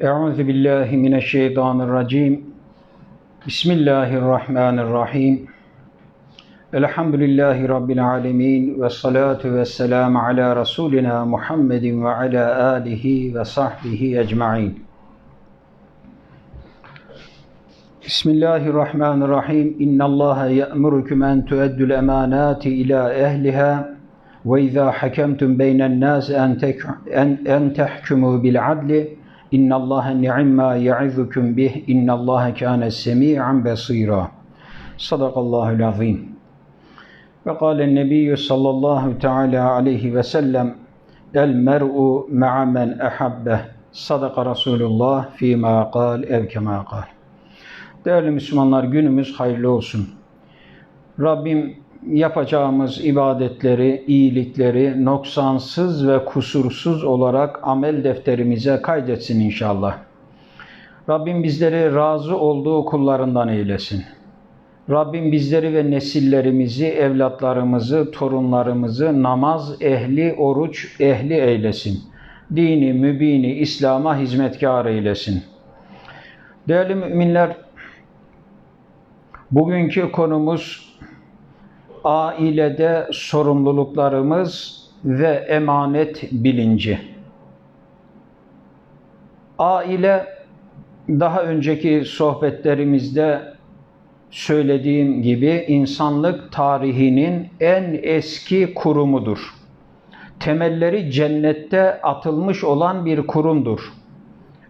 Euzu billahi mineşşeytanirracim. Bismillahirrahmanirrahim. Elhamdülillahi rabbil alamin ve salatu vesselam ala rasulina Muhammedin ve ala alihi ve sahbihi ecmaîn. Bismillahirrahmanirrahim. İnallaha ya'murukum en tu'addul emanati ila ehliha ve izâ hakemtum beynen nâs en, en, tehkumu bil adli İnnallaha ni'imma ya'izukum bih innallaha kâne semî'an besîrâ. Sadakallahul azîm. Ve kâlen nebiyyü sallallahu teâlâ aleyhi ve sellem El mer'u ma'a men ehabbeh. Sadaka Resulullah fîmâ kâl ev kemâ kâl. Değerli Müslümanlar günümüz hayırlı olsun. Rabbim yapacağımız ibadetleri, iyilikleri noksansız ve kusursuz olarak amel defterimize kaydetsin inşallah. Rabbim bizleri razı olduğu kullarından eylesin. Rabbim bizleri ve nesillerimizi, evlatlarımızı, torunlarımızı namaz ehli, oruç ehli eylesin. Dini, mübini, İslam'a hizmetkar eylesin. Değerli müminler, bugünkü konumuz ailede sorumluluklarımız ve emanet bilinci. Aile daha önceki sohbetlerimizde söylediğim gibi insanlık tarihinin en eski kurumudur. Temelleri cennette atılmış olan bir kurumdur.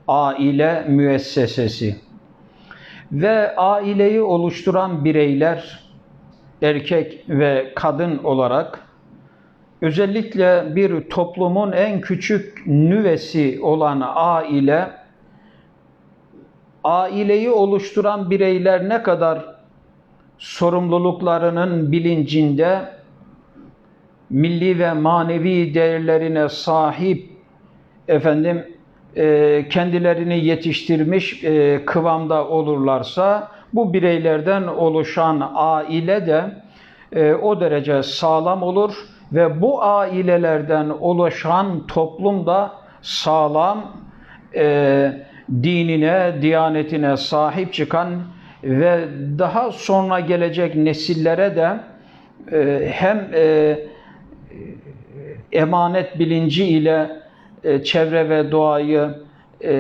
Aile müessesesi. Ve aileyi oluşturan bireyler erkek ve kadın olarak özellikle bir toplumun en küçük nüvesi olan aile aileyi oluşturan bireyler ne kadar sorumluluklarının bilincinde milli ve manevi değerlerine sahip efendim kendilerini yetiştirmiş kıvamda olurlarsa bu bireylerden oluşan aile de e, o derece sağlam olur ve bu ailelerden oluşan toplum da sağlam e, dinine, diyanetine sahip çıkan ve daha sonra gelecek nesillere de e, hem e, emanet bilinci ile e, çevre ve doğayı, e,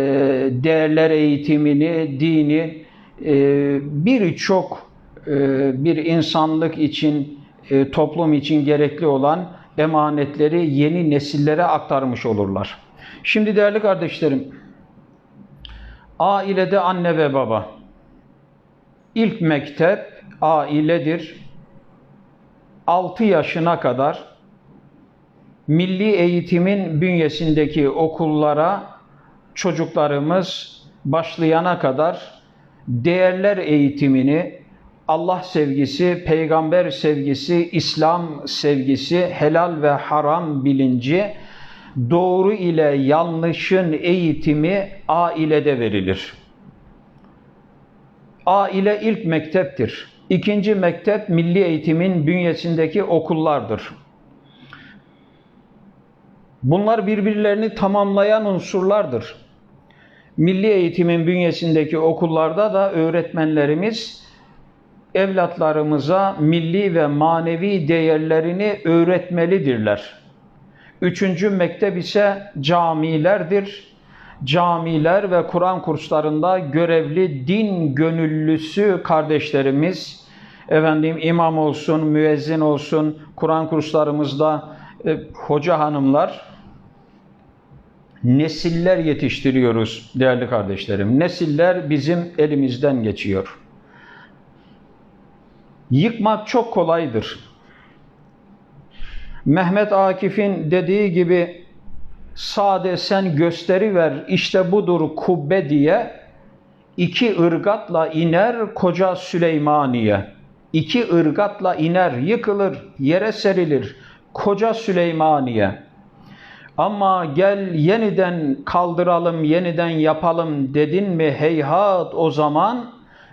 değerler eğitimini, dini, birçok e, bir insanlık için, e, toplum için gerekli olan emanetleri yeni nesillere aktarmış olurlar. Şimdi değerli kardeşlerim, ailede anne ve baba. İlk mektep ailedir. 6 yaşına kadar milli eğitimin bünyesindeki okullara çocuklarımız başlayana kadar değerler eğitimini Allah sevgisi, peygamber sevgisi, İslam sevgisi, helal ve haram bilinci, doğru ile yanlışın eğitimi ailede verilir. Aile ilk mekteptir. İkinci mektep milli eğitimin bünyesindeki okullardır. Bunlar birbirlerini tamamlayan unsurlardır. Milli eğitimin bünyesindeki okullarda da öğretmenlerimiz evlatlarımıza milli ve manevi değerlerini öğretmelidirler. Üçüncü mektep ise camilerdir. Camiler ve Kur'an kurslarında görevli din gönüllüsü kardeşlerimiz, efendim imam olsun, müezzin olsun, Kur'an kurslarımızda e, hoca hanımlar, nesiller yetiştiriyoruz değerli kardeşlerim. Nesiller bizim elimizden geçiyor. Yıkmak çok kolaydır. Mehmet Akif'in dediği gibi sade sen gösteri ver işte budur kubbe diye iki ırgatla iner koca Süleymaniye. İki ırgatla iner, yıkılır, yere serilir koca Süleymaniye. Ama gel yeniden kaldıralım, yeniden yapalım dedin mi heyhat o zaman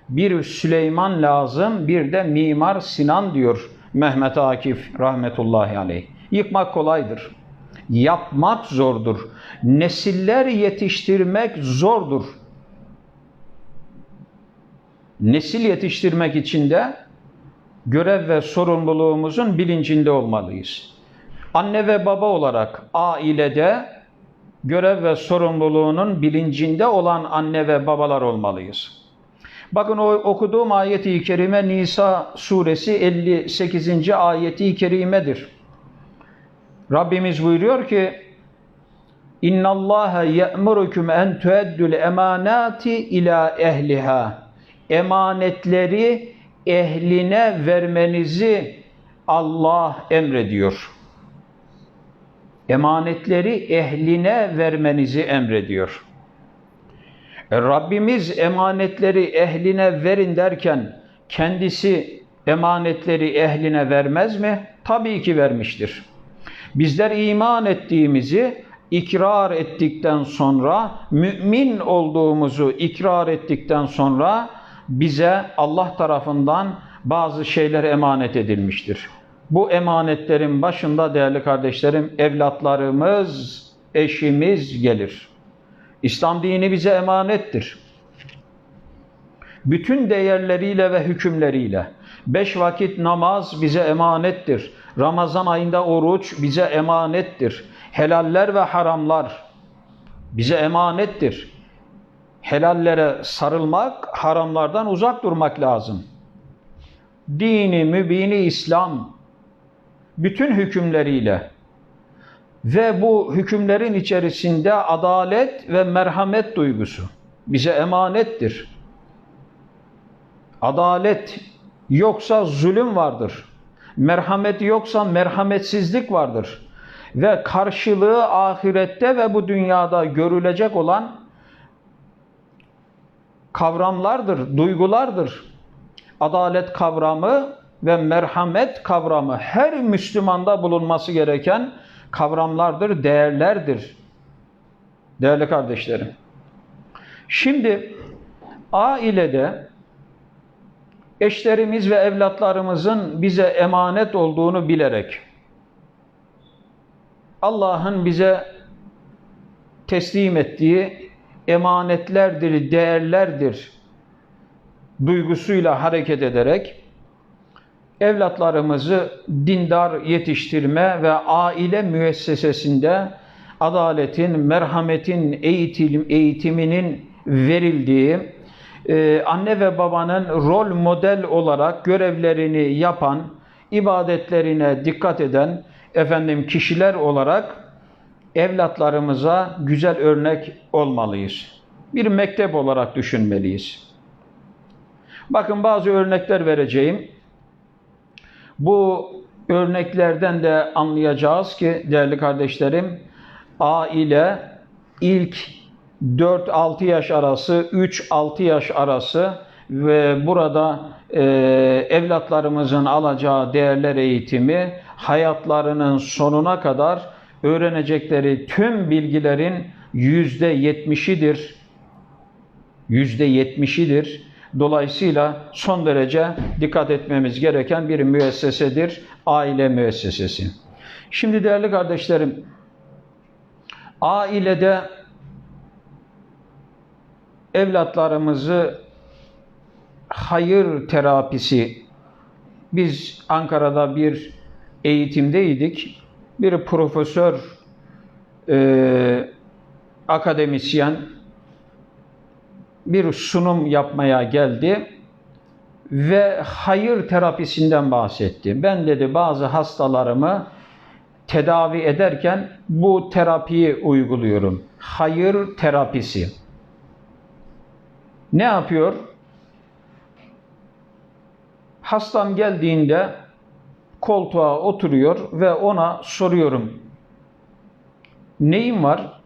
bir Süleyman lazım, bir de Mimar Sinan diyor Mehmet Akif rahmetullahi aleyh. Yıkmak kolaydır. yapmak zordur. Nesiller yetiştirmek zordur. Nesil yetiştirmek için de görev ve sorumluluğumuzun bilincinde olmalıyız. Anne ve baba olarak ailede görev ve sorumluluğunun bilincinde olan anne ve babalar olmalıyız. Bakın o okuduğum ayeti-i kerime Nisa suresi 58. ayeti-i kerimedir. Rabbimiz buyuruyor ki İnna Allah ye'murukum en tueddul emanati ila ehliha. Emanetleri ehline vermenizi Allah emrediyor. Emanetleri ehline vermenizi emrediyor. E, Rabbimiz emanetleri ehline verin derken kendisi emanetleri ehline vermez mi? Tabii ki vermiştir. Bizler iman ettiğimizi ikrar ettikten sonra, mümin olduğumuzu ikrar ettikten sonra bize Allah tarafından bazı şeyler emanet edilmiştir. Bu emanetlerin başında değerli kardeşlerim evlatlarımız, eşimiz gelir. İslam dini bize emanettir. Bütün değerleriyle ve hükümleriyle. Beş vakit namaz bize emanettir. Ramazan ayında oruç bize emanettir. Helaller ve haramlar bize emanettir. Helallere sarılmak, haramlardan uzak durmak lazım. Dini, mübini İslam bütün hükümleriyle ve bu hükümlerin içerisinde adalet ve merhamet duygusu bize emanettir. Adalet yoksa zulüm vardır. Merhamet yoksa merhametsizlik vardır. Ve karşılığı ahirette ve bu dünyada görülecek olan kavramlardır, duygulardır. Adalet kavramı ve merhamet kavramı her Müslümanda bulunması gereken kavramlardır, değerlerdir. Değerli kardeşlerim. Şimdi ailede eşlerimiz ve evlatlarımızın bize emanet olduğunu bilerek Allah'ın bize teslim ettiği emanetlerdir, değerlerdir duygusuyla hareket ederek evlatlarımızı dindar yetiştirme ve aile müessesesinde adaletin, merhametin eğitim, eğitiminin verildiği, e, anne ve babanın rol model olarak görevlerini yapan, ibadetlerine dikkat eden efendim kişiler olarak evlatlarımıza güzel örnek olmalıyız. Bir mektep olarak düşünmeliyiz. Bakın bazı örnekler vereceğim. Bu örneklerden de anlayacağız ki değerli kardeşlerim, aile ilk 4-6 yaş arası, 3-6 yaş arası ve burada e, evlatlarımızın alacağı değerler eğitimi hayatlarının sonuna kadar öğrenecekleri tüm bilgilerin yüzde yetmişidir. Yüzde yetmişidir. Dolayısıyla son derece dikkat etmemiz gereken bir müessesedir, aile müessesesi. Şimdi değerli kardeşlerim, ailede evlatlarımızı hayır terapisi, biz Ankara'da bir eğitimdeydik, bir profesör, e, akademisyen, bir sunum yapmaya geldi ve hayır terapisinden bahsetti. Ben dedi bazı hastalarımı tedavi ederken bu terapiyi uyguluyorum. Hayır terapisi. Ne yapıyor? Hastam geldiğinde koltuğa oturuyor ve ona soruyorum. Neyin var?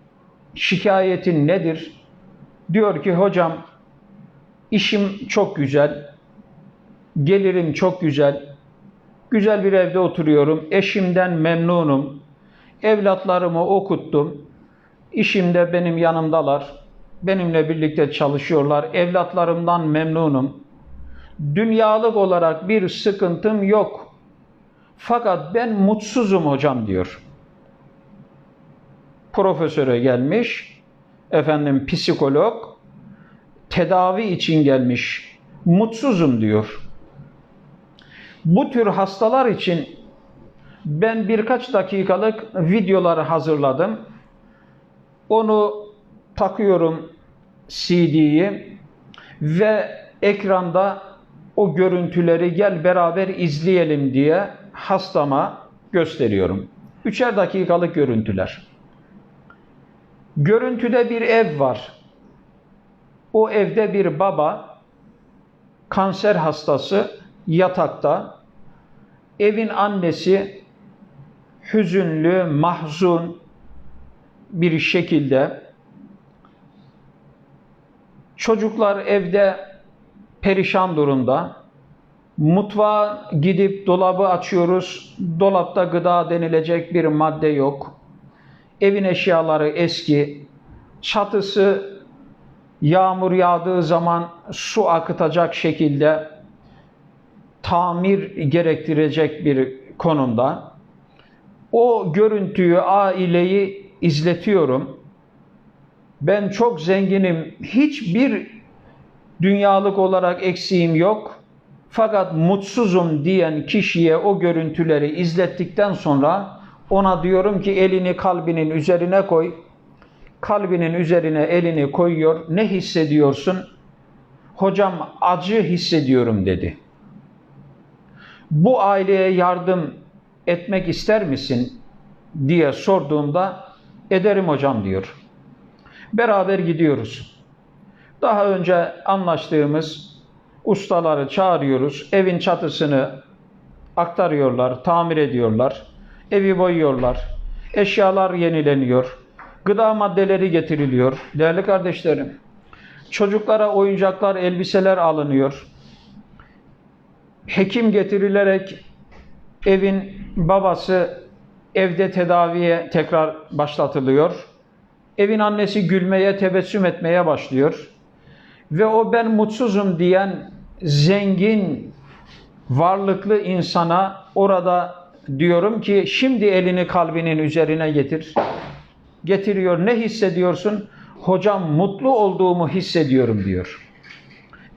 Şikayetin nedir? Diyor ki hocam işim çok güzel, gelirim çok güzel, güzel bir evde oturuyorum, eşimden memnunum, evlatlarımı okuttum, işimde benim yanımdalar, benimle birlikte çalışıyorlar, evlatlarımdan memnunum. Dünyalık olarak bir sıkıntım yok. Fakat ben mutsuzum hocam diyor. profesöre gelmiş, efendim psikolog, tedavi için gelmiş, mutsuzum diyor. Bu tür hastalar için ben birkaç dakikalık videolar hazırladım. Onu takıyorum CD'yi ve ekranda o görüntüleri gel beraber izleyelim diye hastama gösteriyorum. Üçer dakikalık görüntüler. Görüntüde bir ev var. O evde bir baba kanser hastası yatakta. Evin annesi hüzünlü, mahzun bir şekilde çocuklar evde perişan durumda. Mutfağa gidip dolabı açıyoruz. Dolapta gıda denilecek bir madde yok. Evin eşyaları eski. Çatısı yağmur yağdığı zaman su akıtacak şekilde tamir gerektirecek bir konumda. O görüntüyü, aileyi izletiyorum. Ben çok zenginim. Hiçbir dünyalık olarak eksiğim yok. Fakat mutsuzum diyen kişiye o görüntüleri izlettikten sonra ona diyorum ki elini kalbinin üzerine koy. Kalbinin üzerine elini koyuyor. Ne hissediyorsun? Hocam acı hissediyorum dedi. Bu aileye yardım etmek ister misin diye sorduğumda ederim hocam diyor. Beraber gidiyoruz. Daha önce anlaştığımız ustaları çağırıyoruz. Evin çatısını aktarıyorlar, tamir ediyorlar. Evi boyuyorlar. Eşyalar yenileniyor. Gıda maddeleri getiriliyor. Değerli kardeşlerim, çocuklara oyuncaklar, elbiseler alınıyor. Hekim getirilerek evin babası evde tedaviye tekrar başlatılıyor. Evin annesi gülmeye, tebessüm etmeye başlıyor. Ve o ben mutsuzum diyen zengin, varlıklı insana orada diyorum ki şimdi elini kalbinin üzerine getir. Getiriyor. Ne hissediyorsun? Hocam mutlu olduğumu hissediyorum diyor.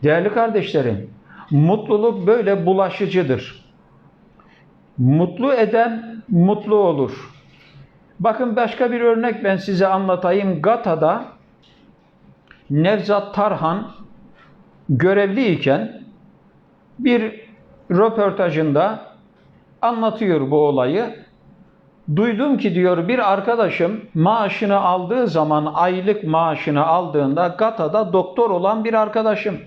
Değerli kardeşlerim, mutluluk böyle bulaşıcıdır. Mutlu eden mutlu olur. Bakın başka bir örnek ben size anlatayım. Gata'da Nevzat Tarhan görevliyken bir röportajında anlatıyor bu olayı. Duydum ki diyor bir arkadaşım maaşını aldığı zaman aylık maaşını aldığında Gata'da doktor olan bir arkadaşım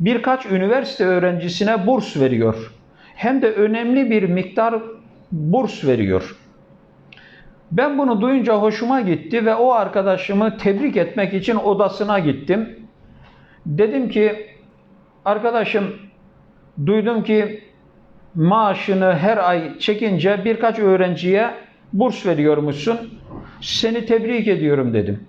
birkaç üniversite öğrencisine burs veriyor. Hem de önemli bir miktar burs veriyor. Ben bunu duyunca hoşuma gitti ve o arkadaşımı tebrik etmek için odasına gittim. Dedim ki arkadaşım duydum ki maaşını her ay çekince birkaç öğrenciye burs veriyormuşsun. Seni tebrik ediyorum dedim.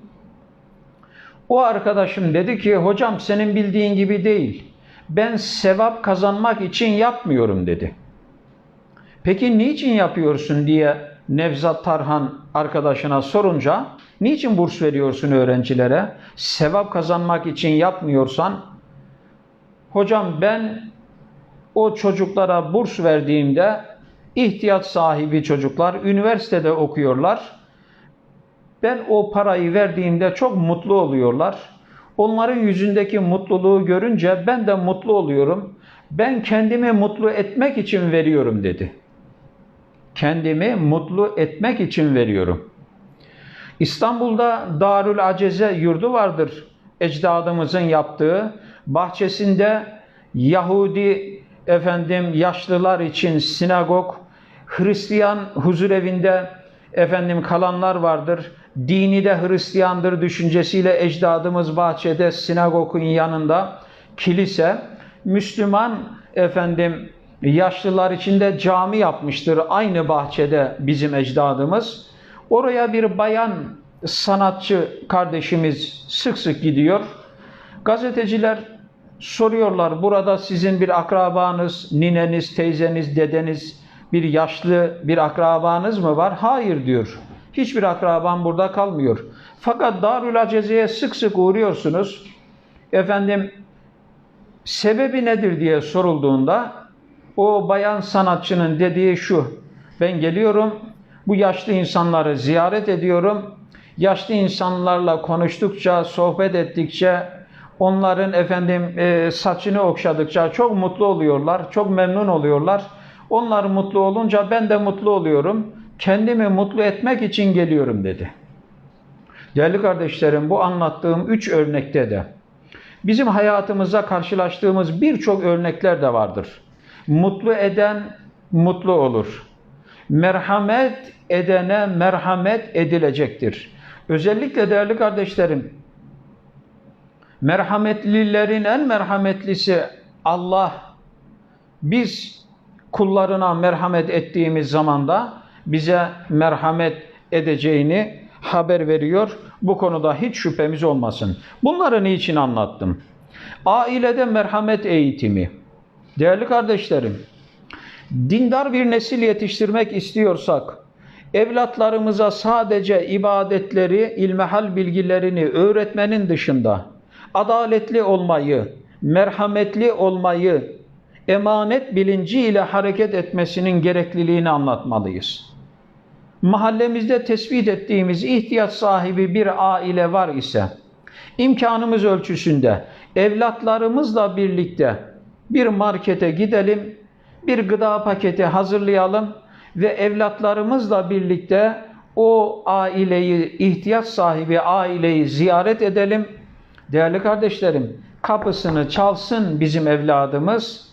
O arkadaşım dedi ki hocam senin bildiğin gibi değil. Ben sevap kazanmak için yapmıyorum dedi. Peki niçin yapıyorsun diye Nevzat Tarhan arkadaşına sorunca niçin burs veriyorsun öğrencilere? Sevap kazanmak için yapmıyorsan hocam ben o çocuklara burs verdiğimde ihtiyaç sahibi çocuklar üniversitede okuyorlar. Ben o parayı verdiğimde çok mutlu oluyorlar. Onların yüzündeki mutluluğu görünce ben de mutlu oluyorum. Ben kendimi mutlu etmek için veriyorum dedi. Kendimi mutlu etmek için veriyorum. İstanbul'da Darül Aceze yurdu vardır. Ecdadımızın yaptığı. Bahçesinde Yahudi efendim yaşlılar için sinagog, Hristiyan huzurevinde efendim kalanlar vardır. Dini de Hristiyandır düşüncesiyle ecdadımız bahçede sinagogun yanında kilise, Müslüman efendim yaşlılar için de cami yapmıştır aynı bahçede bizim ecdadımız. Oraya bir bayan sanatçı kardeşimiz sık sık gidiyor. Gazeteciler soruyorlar burada sizin bir akrabanız, nineniz, teyzeniz, dedeniz, bir yaşlı bir akrabanız mı var? Hayır diyor. Hiçbir akraban burada kalmıyor. Fakat Darül Aceze'ye sık sık uğruyorsunuz. Efendim sebebi nedir diye sorulduğunda o bayan sanatçının dediği şu. Ben geliyorum bu yaşlı insanları ziyaret ediyorum. Yaşlı insanlarla konuştukça, sohbet ettikçe, onların efendim e, saçını okşadıkça çok mutlu oluyorlar, çok memnun oluyorlar. Onlar mutlu olunca ben de mutlu oluyorum. Kendimi mutlu etmek için geliyorum dedi. Değerli kardeşlerim bu anlattığım üç örnekte de bizim hayatımızda karşılaştığımız birçok örnekler de vardır. Mutlu eden mutlu olur. Merhamet edene merhamet edilecektir. Özellikle değerli kardeşlerim, merhametlilerin en merhametlisi Allah. Biz kullarına merhamet ettiğimiz zaman da bize merhamet edeceğini haber veriyor. Bu konuda hiç şüphemiz olmasın. Bunları niçin anlattım? Ailede merhamet eğitimi. Değerli kardeşlerim, dindar bir nesil yetiştirmek istiyorsak, evlatlarımıza sadece ibadetleri, ilmehal bilgilerini öğretmenin dışında adaletli olmayı, merhametli olmayı, emanet bilinciyle hareket etmesinin gerekliliğini anlatmalıyız. Mahallemizde tespit ettiğimiz ihtiyaç sahibi bir aile var ise, imkanımız ölçüsünde evlatlarımızla birlikte bir markete gidelim, bir gıda paketi hazırlayalım ve evlatlarımızla birlikte o aileyi, ihtiyaç sahibi aileyi ziyaret edelim. Değerli kardeşlerim, kapısını çalsın bizim evladımız.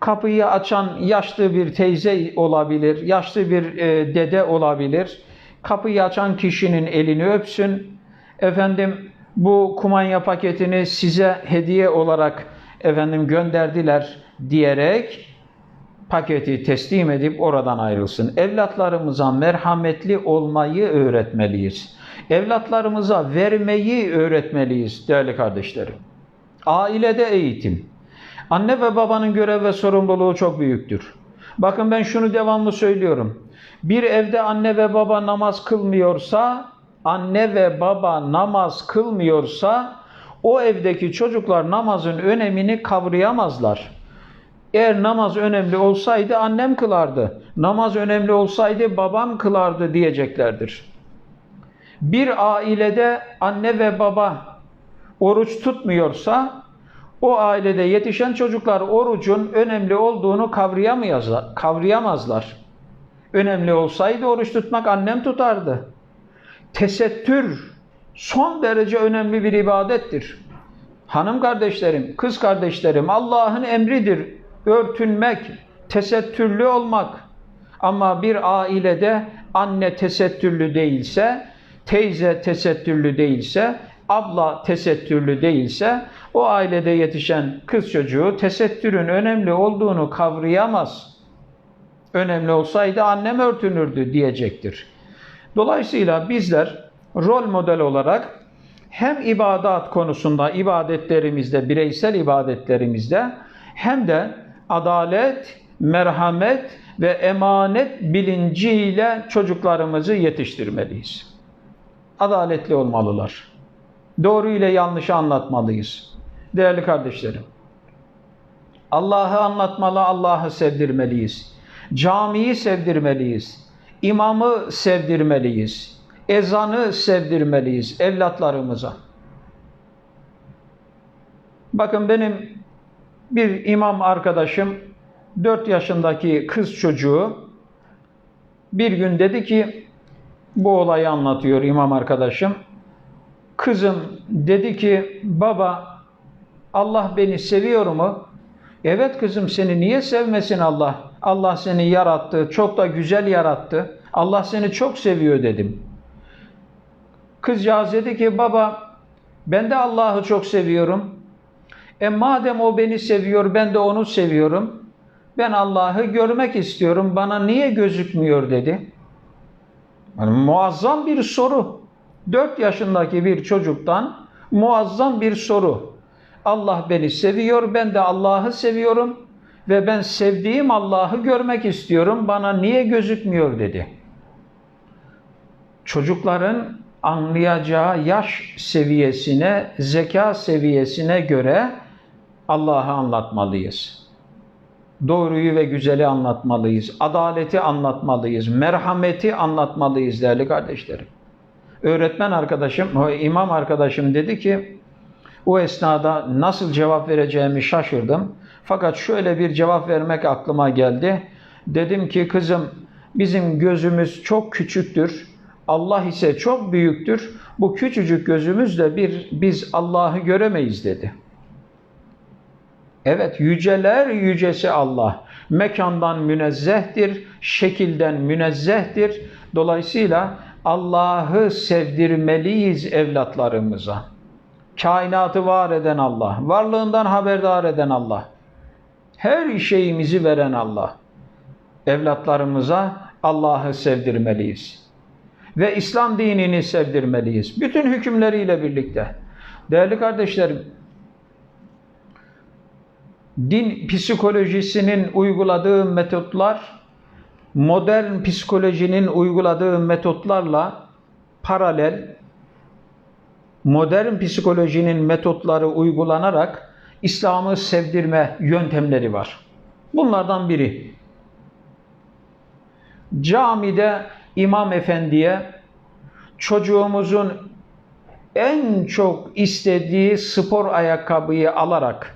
Kapıyı açan yaşlı bir teyze olabilir, yaşlı bir e, dede olabilir. Kapıyı açan kişinin elini öpsün. Efendim bu kumanya paketini size hediye olarak efendim gönderdiler diyerek paketi teslim edip oradan ayrılsın. Evlatlarımıza merhametli olmayı öğretmeliyiz. Evlatlarımıza vermeyi öğretmeliyiz değerli kardeşlerim. Ailede eğitim. Anne ve babanın görev ve sorumluluğu çok büyüktür. Bakın ben şunu devamlı söylüyorum. Bir evde anne ve baba namaz kılmıyorsa, anne ve baba namaz kılmıyorsa o evdeki çocuklar namazın önemini kavrayamazlar. Eğer namaz önemli olsaydı annem kılardı. Namaz önemli olsaydı babam kılardı diyeceklerdir. Bir ailede anne ve baba oruç tutmuyorsa o ailede yetişen çocuklar orucun önemli olduğunu kavrayamazlar. Önemli olsaydı oruç tutmak annem tutardı. Tesettür son derece önemli bir ibadettir. Hanım kardeşlerim, kız kardeşlerim Allah'ın emridir örtünmek, tesettürlü olmak. Ama bir ailede anne tesettürlü değilse, teyze tesettürlü değilse, abla tesettürlü değilse o ailede yetişen kız çocuğu tesettürün önemli olduğunu kavrayamaz. Önemli olsaydı annem örtünürdü diyecektir. Dolayısıyla bizler rol model olarak hem ibadat konusunda, ibadetlerimizde, bireysel ibadetlerimizde hem de adalet, merhamet ve emanet bilinciyle çocuklarımızı yetiştirmeliyiz. Adaletli olmalılar. Doğru ile yanlışı anlatmalıyız. Değerli kardeşlerim, Allah'ı anlatmalı, Allah'ı sevdirmeliyiz. Camiyi sevdirmeliyiz. İmamı sevdirmeliyiz. Ezanı sevdirmeliyiz evlatlarımıza. Bakın benim bir imam arkadaşım 4 yaşındaki kız çocuğu bir gün dedi ki bu olayı anlatıyor imam arkadaşım. Kızım dedi ki baba Allah beni seviyor mu? Evet kızım seni niye sevmesin Allah? Allah seni yarattı, çok da güzel yarattı. Allah seni çok seviyor dedim. Kızcağız dedi ki baba ben de Allah'ı çok seviyorum. E madem o beni seviyor ben de onu seviyorum. Ben Allah'ı görmek istiyorum. Bana niye gözükmüyor dedi. Yani muazzam bir soru. 4 yaşındaki bir çocuktan muazzam bir soru. Allah beni seviyor, ben de Allah'ı seviyorum ve ben sevdiğim Allah'ı görmek istiyorum. Bana niye gözükmüyor dedi. çocukların anlayacağı yaş seviyesine, zeka seviyesine göre Allah'ı anlatmalıyız. Doğruyu ve güzeli anlatmalıyız. Adaleti anlatmalıyız. Merhameti anlatmalıyız değerli kardeşlerim. Öğretmen arkadaşım, imam arkadaşım dedi ki o esnada nasıl cevap vereceğimi şaşırdım. Fakat şöyle bir cevap vermek aklıma geldi. Dedim ki kızım bizim gözümüz çok küçüktür. Allah ise çok büyüktür. Bu küçücük gözümüzle bir biz Allah'ı göremeyiz dedi. Evet yüceler yücesi Allah. Mekandan münezzehtir, şekilden münezzehtir. Dolayısıyla Allah'ı sevdirmeliyiz evlatlarımıza. Kainatı var eden Allah, varlığından haberdar eden Allah, her şeyimizi veren Allah. Evlatlarımıza Allah'ı sevdirmeliyiz. Ve İslam dinini sevdirmeliyiz. Bütün hükümleriyle birlikte. Değerli kardeşlerim, din psikolojisinin uyguladığı metotlar modern psikolojinin uyguladığı metotlarla paralel modern psikolojinin metotları uygulanarak İslam'ı sevdirme yöntemleri var. Bunlardan biri camide imam efendiye çocuğumuzun en çok istediği spor ayakkabıyı alarak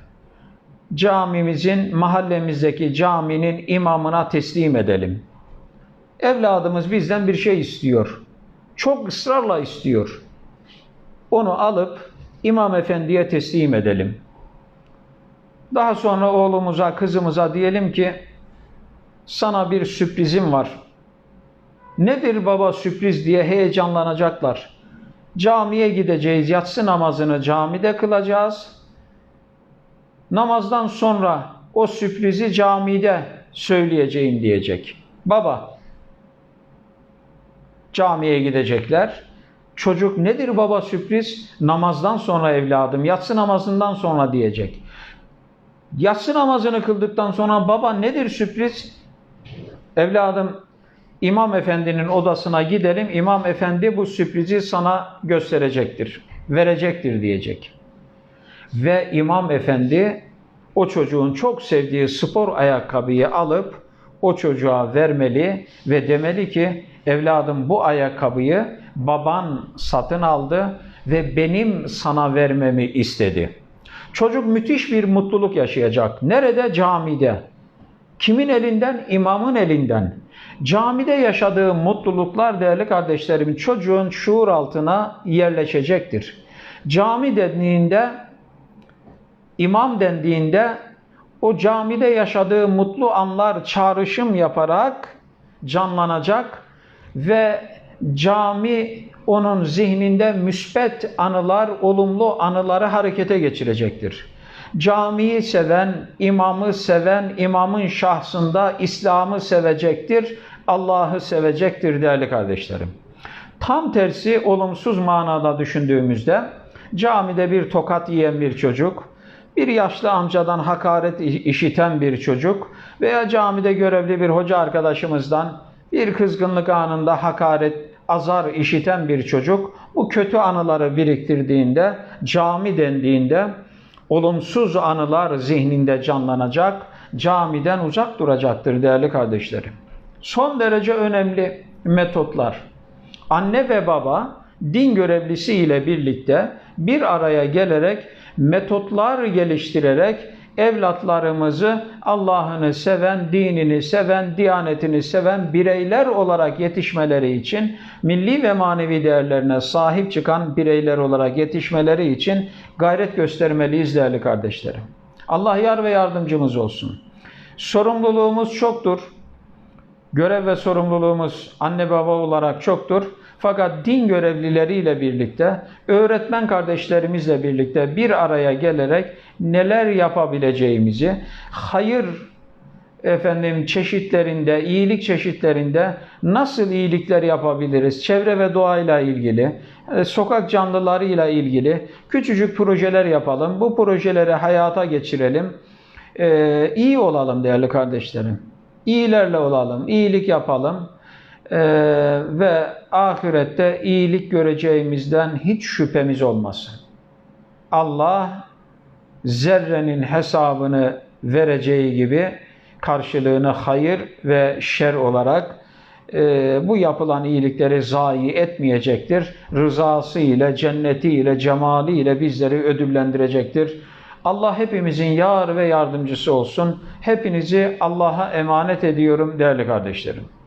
camimizin, mahallemizdeki caminin imamına teslim edelim. Evladımız bizden bir şey istiyor. Çok ısrarla istiyor. Onu alıp imam efendiye teslim edelim. Daha sonra oğlumuza, kızımıza diyelim ki sana bir sürprizim var. Nedir baba sürpriz diye heyecanlanacaklar. Camiye gideceğiz, yatsı namazını camide kılacağız namazdan sonra o sürprizi camide söyleyeceğim diyecek. Baba, camiye gidecekler. Çocuk nedir baba sürpriz? Namazdan sonra evladım, yatsı namazından sonra diyecek. Yatsı namazını kıldıktan sonra baba nedir sürpriz? Evladım İmam Efendi'nin odasına gidelim. İmam Efendi bu sürprizi sana gösterecektir, verecektir diyecek. Ve İmam Efendi o çocuğun çok sevdiği spor ayakkabıyı alıp o çocuğa vermeli ve demeli ki evladım bu ayakkabıyı baban satın aldı ve benim sana vermemi istedi. Çocuk müthiş bir mutluluk yaşayacak. Nerede? Camide. Kimin elinden? İmamın elinden. Camide yaşadığı mutluluklar değerli kardeşlerim çocuğun şuur altına yerleşecektir. Cami dediğinde imam dendiğinde o camide yaşadığı mutlu anlar çağrışım yaparak canlanacak ve cami onun zihninde müspet anılar, olumlu anıları harekete geçirecektir. Camiyi seven, imamı seven, imamın şahsında İslam'ı sevecektir, Allah'ı sevecektir değerli kardeşlerim. Tam tersi olumsuz manada düşündüğümüzde camide bir tokat yiyen bir çocuk, bir yaşlı amcadan hakaret işiten bir çocuk veya camide görevli bir hoca arkadaşımızdan bir kızgınlık anında hakaret, azar işiten bir çocuk bu kötü anıları biriktirdiğinde, cami dendiğinde olumsuz anılar zihninde canlanacak, camiden uzak duracaktır değerli kardeşlerim. Son derece önemli metotlar. Anne ve baba din görevlisi ile birlikte bir araya gelerek metotlar geliştirerek evlatlarımızı Allah'ını seven, dinini seven, diyanetini seven bireyler olarak yetişmeleri için, milli ve manevi değerlerine sahip çıkan bireyler olarak yetişmeleri için gayret göstermeliyiz değerli kardeşlerim. Allah yar ve yardımcımız olsun. Sorumluluğumuz çoktur. Görev ve sorumluluğumuz anne baba olarak çoktur. Fakat din görevlileriyle birlikte, öğretmen kardeşlerimizle birlikte bir araya gelerek neler yapabileceğimizi, hayır efendim çeşitlerinde, iyilik çeşitlerinde nasıl iyilikler yapabiliriz? Çevre ve doğayla ilgili, e, sokak canlılarıyla ilgili küçücük projeler yapalım. Bu projeleri hayata geçirelim. Ee, iyi olalım değerli kardeşlerim. İyilerle olalım, iyilik yapalım Ee, ve ahirette iyilik göreceğimizden hiç şüphemiz olmasın. Allah zerrenin hesabını vereceği gibi karşılığını hayır ve şer olarak e, bu yapılan iyilikleri zayi etmeyecektir. Rızası ile, cenneti ile, cemali ile bizleri ödüllendirecektir. Allah hepimizin yar ve yardımcısı olsun. Hepinizi Allah'a emanet ediyorum değerli kardeşlerim.